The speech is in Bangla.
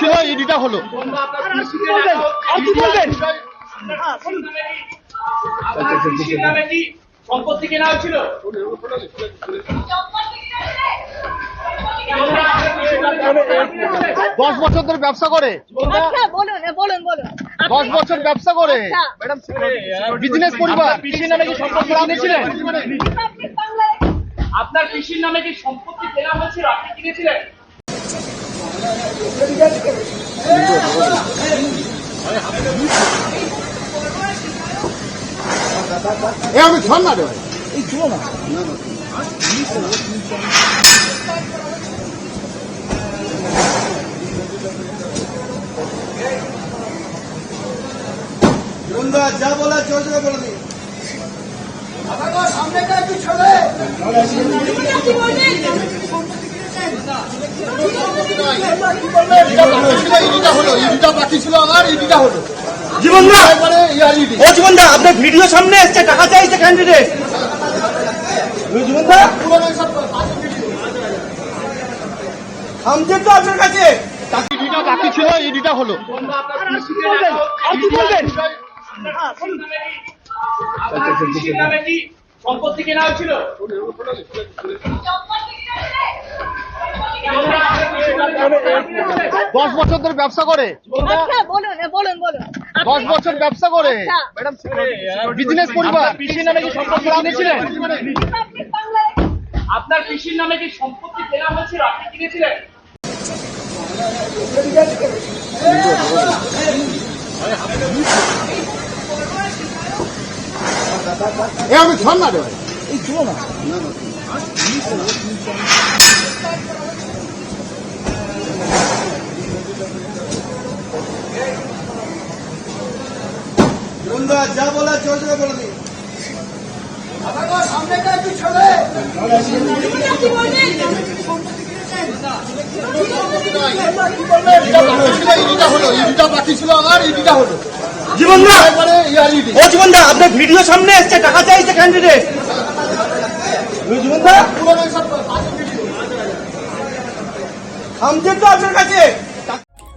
ছিল ইডিটা হলো। সম্পত্তি কেনা হয়েছিল দশ বছর ধরে ব্যবসা করে। আচ্ছা বলুন বলুন বলুন। দশ বছর ব্যবসা করে। আচ্ছা। বিজনেস পরিবার কৃষির নামে কি সম্পত্তি কিনেছিলেন? আপনার কৃষির নামে কি সম্পত্তি কেনা হয়েছিল? আপনি কিনেছিলেন? এ আমি ছল না রে। বন্ধু যা বলা চলছে বলে দিই। ইডিটা হলো ইডিটা বাকি ছিল আমার ইডিটা হলো জীবন দা এবারে ইয়ার ইডি ও জীবন দা আপনার ভিডিও সামনে এসছে টাকা চাইছে ক্যান্ডিডেট জীবন দা পুরোনো সব থামছেন তো আপনার কাছে। ইডিটা বাকি ছিল ইডিটা হলো। কৃষির নামে কি সম্পত্তি কেনা হয়েছিল? দশ বছর ধরে ব্যবসা করে আচ্ছা বলুন বলুন বলুন দশ বছর ব্যবসা করে আচ্ছা। বিজনেস পরিবার কৃষির নামে কি সম্পত্তি কিনেছিলেন আপনার কৃষির নামে কি সম্পত্তি কেনা হয়েছিল আপনি কিনেছিলেন এ আমি ছল না রে বন্ধু যা বলা চলছে বলে দিই ইডিটা হলো ইডিটা বাকি ছিল আমার ইডিটা হলো জীবন দা এবারে ইয়ার ইডি ও জীবন দা আপনার ভিডিও সামনে এসছে টাকা চাইছে ক্যান্ডিডেট জীবন দা পুরোনো থামছেন তো আপনার কাছে।